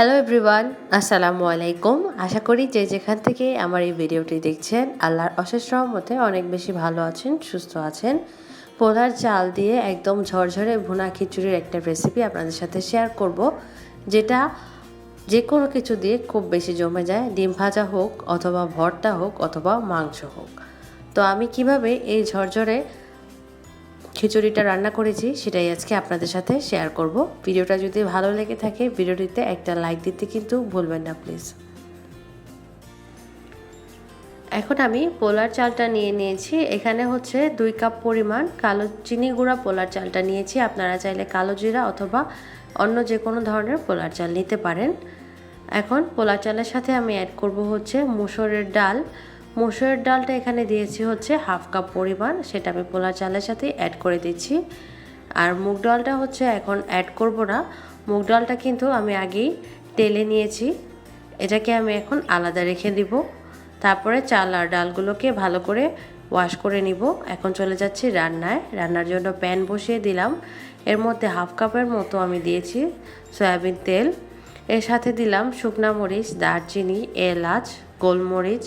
Hello everyone আসসালামু আলাইকুম। আশা করি যে যেখান থেকে আমার এই ভিডিওটি দেখছেন, আল্লাহর অশেষ রহমতে অনেক বেশি ভালো আছেন, সুস্থ আছেন। পোলার চাল দিয়ে একদম ঝরঝরে ভুনা খিচুড়ির একটা রেসিপি আপনাদের সাথে শেয়ার করব, যেটা যে কোনো কিছু দিয়ে খুব বেশি জমে যায়, ডিম ভাজা হোক অথবা ভর্তা হোক অথবা মাংস হোক। তো আমি কীভাবে এই ঝরঝরে খিচুড়িটা রান্না করেছি, সেটাই আজকে আপনাদের সাথে শেয়ার করব। ভিডিওটা যদি ভালো লেগে থাকে, ভিডিওটিতে একটা লাইক দিতে কিন্তু ভুলবেন না প্লিজ এখন আমি পোলার চালটা নিয়ে নিয়েছি। এখানে হচ্ছে দুই কাপ পরিমাণ কালো চিনি গুঁড়া পোলার চালটা নিয়েছি। আপনারা চাইলে কালো জিরা অথবা অন্য যে কোনো ধরনের পোলার চাল নিতে পারেন। এখন পোলার চালের সাথে আমি অ্যাড করব হচ্ছে মুসুরের ডাল। মুসুরের ডালটা এখানে দিয়েছি হচ্ছে হাফ কাপ পরিমাণ, সেটা আমি পোলা চালের সাথে অ্যাড করে দিচ্ছি। আর মুগ ডালটা হচ্ছে এখন অ্যাড করব না। মুগ ডালটা কিন্তু আমি আগেই তেলে নিয়েছি। এটাকে আমি এখন আলাদা রেখে দিব। তারপরে চাল আর ডালগুলোকে ভালো করে ওয়াশ করে নিব। এখন চলে যাচ্ছি রান্নায়। রান্নার জন্য প্যান বসিয়ে দিলাম। এর মধ্যে হাফ কাপের মতো আমি দিয়েছি সয়াবিন তেল। এর সাথে দিলাম শুকনা মরিচ, দারচিনি, এলাচ, গোলমরিচ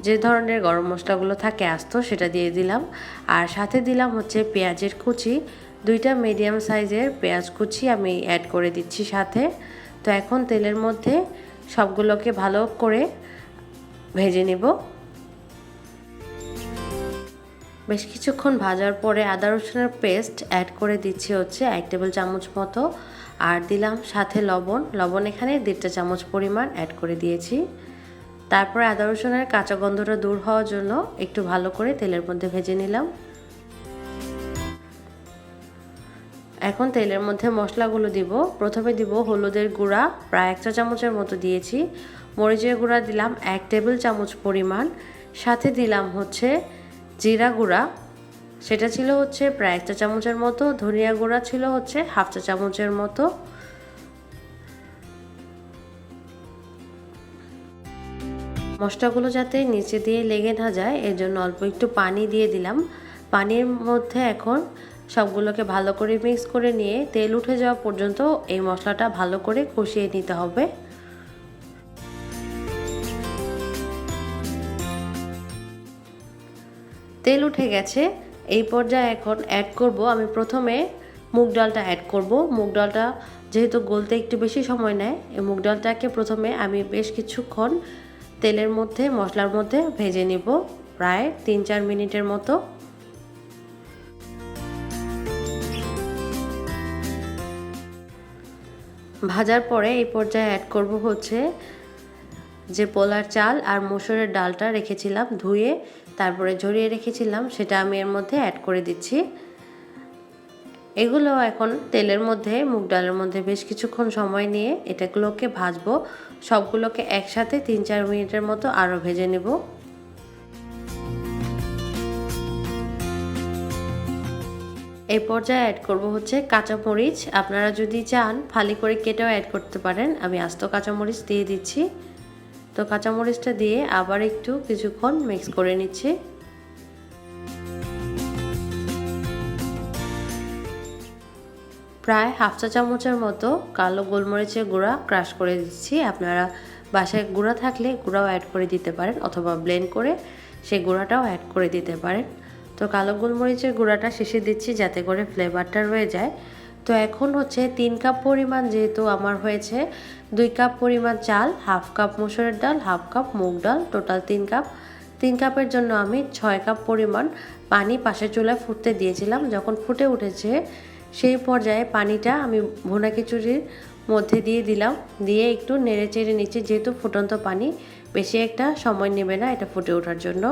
যে ধরনের গরম মশলাগুলো থাকে আস্ত, সেটা দিয়ে দিলাম। আর সাথে দিলাম হচ্ছে পেঁয়াজের কুচি। দুইটা মিডিয়াম সাইজের পেঁয়াজ কুচি আমি অ্যাড করে দিচ্ছি সাথে। তো এখন তেলের মধ্যে সবগুলোকে ভালো করে ভেজে নেব। বেশ কিছুক্ষণ ভাজার পরে আদা রসুনের পেস্ট অ্যাড করে দিচ্ছি হচ্ছে এক টেবিল চামচ মতো। আর দিলাম সাথে লবণ। লবণ এখানে দেড়টা চামচ পরিমাণ অ্যাড করে দিয়েছি। তারপরে আদা রসুনের কাঁচা গন্ধটা দূর হওয়ার জন্য একটু ভালো করে তেলের মধ্যে ভেজে নিলাম। এখন তেলের মধ্যে মশলাগুলো দিব। প্রথমে দিব হলুদের গুঁড়া, প্রায় এক চা চামচের মতো দিয়েছি। মরিচের গুঁড়া দিলাম এক টেবিল চামচ পরিমাণ। সাথে দিলাম হচ্ছে জিরা গুঁড়া। সেটা ছিল হচ্ছে প্রায় এক চা চামচের মতো। ধনিয়া গুঁড়া ছিল হচ্ছে হাফ চা চামচের মতো। মশলাগুলো যাতে নিচে দিয়ে লেগে না যায়, এর জন্য অল্প একটু পানি দিয়ে দিলাম। পানির মধ্যে এখন সবগুলোকে ভালো করে মিক্স করে নিয়ে তেল উঠে যাওয়া পর্যন্ত এই মশলাটা ভালো করে কষিয়ে নিতে হবে। তেল উঠে গেছে। এই পর্যায়ে এখন অ্যাড করব। আমি প্রথমে মুগ ডালটা অ্যাড করব। মুগ ডালটা যেহেতু গলতে একটু বেশি সময় নেয়, এই মুগ ডালটাকে প্রথমে আমি বেশ কিছুক্ষণ তেলের মধ্যে, মশলার মধ্যে ভেজে নিব প্রায় তিন চার মিনিটের মতো। ভাজার পরে এই পর্যায়ে অ্যাড করব হচ্ছে যে পোলার চাল আর মসুরের ডালটা রেখেছিলাম ধুয়ে, তারপরে ঝরিয়ে রেখেছিলাম, সেটা আমি এর মধ্যে অ্যাড করে দিচ্ছি। এগুলো এখন তেলের মধ্যে, মুগ ডালের মধ্যে বেশ কিছুক্ষণ সময় নিয়ে এটাগুলোকে ভাজবো। সবগুলোকে একসাথে তিন চার মিনিটের মতো আরও ভেজে নেব। এই পর্যায়ে অ্যাড করব হচ্ছে কাঁচামরিচ। আপনারা যদি চান ফালি করে কেটেও অ্যাড করতে পারেন। আমি আস্ত কাঁচামরিচ দিয়ে দিচ্ছি। তো কাঁচামরিচটা দিয়ে আবার একটু কিছুক্ষণ মিক্স করে নিচ্ছি। প্রায় হাফ চা চামচের মতো কালো গোলমরিচের গুঁড়া ক্রাশ করে দিচ্ছি। আপনারা বাসায় গুঁড়া থাকলে গুঁড়াও অ্যাড করে দিতে পারেন অথবা ব্লেন্ড করে সেই গুঁড়াটাও অ্যাড করে দিতে পারেন। তো কালো গোলমরিচের গুঁড়াটা শেষে দিচ্ছি যাতে করে ফ্লেভারটা রয়ে যায়। তো এখন হচ্ছে তিন কাপ পরিমাণ যেহেতু আমার হয়েছে, দুই কাপ পরিমাণ চাল, হাফ কাপ মুসুরের ডাল, হাফ কাপ মুগ ডাল টোটাল তিন কাপ। তিন কাপের জন্য আমি ছয় কাপ পরিমাণ পানি পাশের চুলায় ফুটতে দিয়েছিলাম। যখন ফুটে উঠেছে সেই পর্যায়ে পানিটা আমি ভুনা খিচুড়ির মধ্যে দিয়ে দিলাম। দিয়ে একটু নেড়ে চেড়ে নিচ্ছি, যেহেতু ফুটন্ত পানি, বেশি একটা সময় নেবে না এটা ফুটে ওঠার জন্য।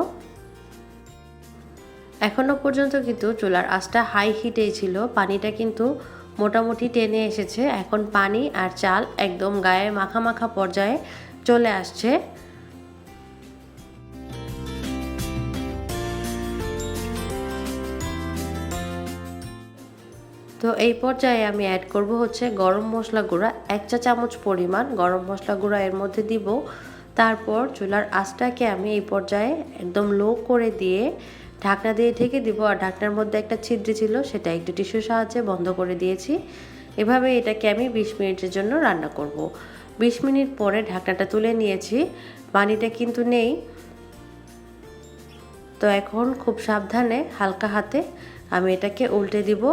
এখনও পর্যন্ত কিন্তু চুলার আঁচটা হাই হিটেই ছিল। পানিটা কিন্তু মোটামুটি টেনে এসেছে। এখন পানি আর চাল একদম গায়ে মাখা মাখা পর্যায়ে চলে আসছে। তো এই পর্যায়ে আমি অ্যাড করব হচ্ছে গরম মশলা গুঁড়া, এক চা চামচ পরিমাণ গরম মশলা গুঁড়া এর মধ্যে দিব। তারপর চুলার আঁচটাকে আমি এই পর্যায়ে একদম লো করে দিয়ে ঢাকনা দিয়ে ঢেকে দিব। আর ঢাকনার মধ্যে একটা ছিদ্র ছিল, সেটা একটু টিস্যুর সাহায্যে বন্ধ করে দিয়েছি। এভাবে এটাকে আমি বিশ মিনিটের জন্য রান্না করব। বিশ মিনিট পরে ঢাকনাটা তুলে নিয়েছি, পানিটা কিন্তু নেই। তো এখন খুব সাবধানে হালকা হাতে আমি এটাকে উল্টে দিব।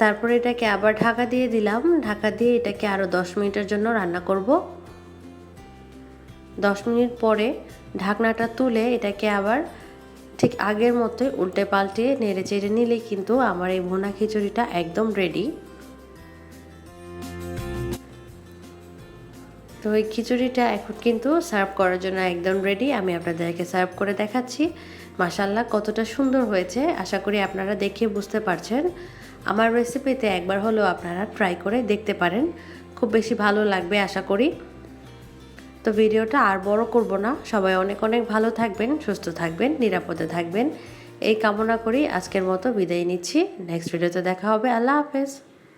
তারপরে এটাকে আবার ঢাকা দিয়ে দিলাম। ঢাকা দিয়ে এটাকে আরও দশ মিনিটের জন্য রান্না করব। দশ মিনিট পরে ঢাকনাটা তুলে এটাকে আবার ঠিক আগের মতোই উল্টে পাল্টে নেড়ে চেড়ে নিলে কিন্তু আমার এই ভুনা খিচুড়িটা একদম রেডি তো এই খিচুড়িটা এখন কিন্তু সার্ভ করার জন্য একদম রেডি আমি আপনাদেরকে সার্ভ করে দেখাচ্ছি। মাসাল্লাহ কতটা সুন্দর হয়েছে। আশা করি আপনারা দেখে বুঝতে পারছেন। আমার রেসিপিতে একবার হলেও আপনারা ট্রাই করে দেখতে পারেন। খুব বেশি ভালো লাগবে আশা করি। তো ভিডিওটা আর বড় করব না। সবাই অনেক অনেক ভালো থাকবেন, সুস্থ থাকবেন, নিরাপদে থাকবেন। এই কামনা করি। আজকের মতো বিদায় নিচ্ছি। নেক্সট ভিডিওতে দেখা হবে। আল্লাহ হাফেজ।